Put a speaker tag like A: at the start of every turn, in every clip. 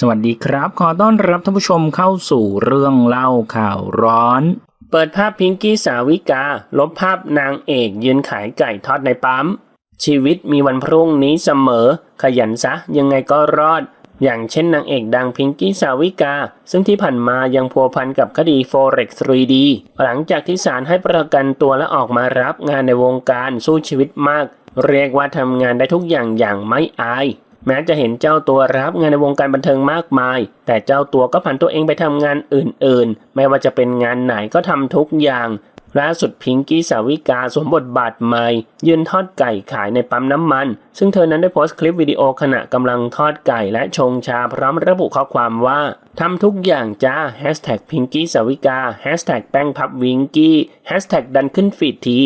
A: สวัสดีครับ ขอต้อนรับท่านผู้ชมเข้าสู่เรื่องเล่าข่าวร้อน เปิดภาพพิงกี้สาวิกา ลบภาพนางเอกยืนขายไก่ทอดในปั๊ม ชีวิตมีวันพรุ่งนี้เสมอ ขยันซะ ยังไงก็รอด อย่างเช่นนางเอกดังพิงกี้สาวิกา ซึ่งที่ผ่านมายังพัวพันกับคดี Forex 3D หลังจากที่ศาลให้ประกันตัวและออกมารับงานในวงการสู้ชีวิตมาก เรียกว่าทำงานได้ทุกอย่างอย่างไม่อาย แม้จะเห็นเจ้าตัวรับงานในวงการบันเทิงมากมาย แต่เจ้าตัวก็ผันตัวเองไปทำงานอื่นๆ ไม่ว่าจะเป็นงานไหนก็ทำทุกอย่างล่าสุดพิงกี้สาวิกาสวมบทบาทใหม่ ยืนทอดไก่ขายในปั๊มน้ำมัน ซึ่งเธอนั้นได้โพสต์คลิปวิดีโอขณะกำลังทอดไก่และชงชาพร้อมระบุข้อความว่าทำทุกอย่างจ้า Hashtag พิงกี้สาวิกา Hashtag แป้งพับวิงกี้ดันขึ้นฟีดที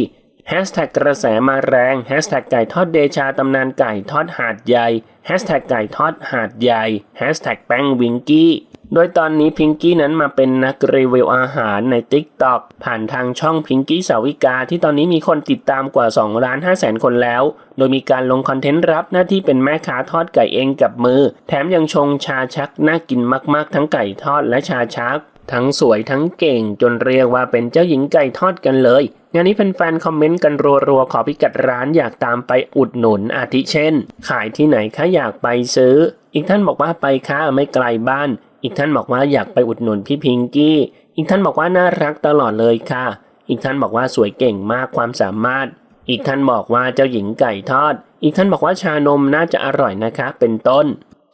A: แฮชแท็กกระแสมาแรงแฮชแท็กไก่ทอดเดชาตำนานไก่ทอดหาดใหญ่แฮชแท็กไก่ทอดหาดใหญ่แฮชแท็กแป้งวิงกี้โดยตอนนี้พิงกี้นั้นมาเป็นนักรีวิวอาหารใน TikTok ผ่านทางช่องพิงกี้สาวิกา ที่ตอนนี้มีคนติดตามกว่า2ล้าน5แสนคนแล้ว โดยมีการลงคอนเทนต์รับหน้าที่เป็นแม่ค้าทอดไก่เองกับมือ แถมยังชงชาชักน่ากินมาก ๆ ทั้งไก่ทอดและชาชัก ทั้งสวยทั้งเก่งจนเรียกว่าเป็นเจ้าหญิงไก่ทอดกันเลยงานนี้แฟนๆคอมเมนต์กันรัวๆ ขอพิกัดร้านอยากตามไปอุดหนุนอาทิเช่น ขายที่ไหนคะอยากไปซื้อ อีกท่านบอกว่าไปค่ะไม่ไกลบ้าน อีกท่านบอกว่าอยากไปอุดหนุนพี่พิงกี้ อีกท่านบอกว่าน่ารักตลอดเลยค่ะ อีกท่านบอกว่าสวยเก่งมากความสามารถ อีกท่านบอกว่าเจ้าหญิงไก่ทอด อีกท่านบอกว่าชานมน่าจะอร่อยนะคะ เป็นต้น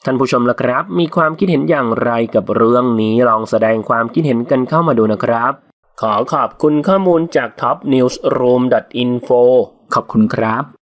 A: ท่านผู้ชมล่ะครับ มีความคิดเห็นอย่างไรกับเรื่องนี้ลองแสดงความคิดเห็นกันเข้ามาดูนะครับ ขอขอบคุณข้อมูลจาก topnewsroom.info ขอบคุณครับ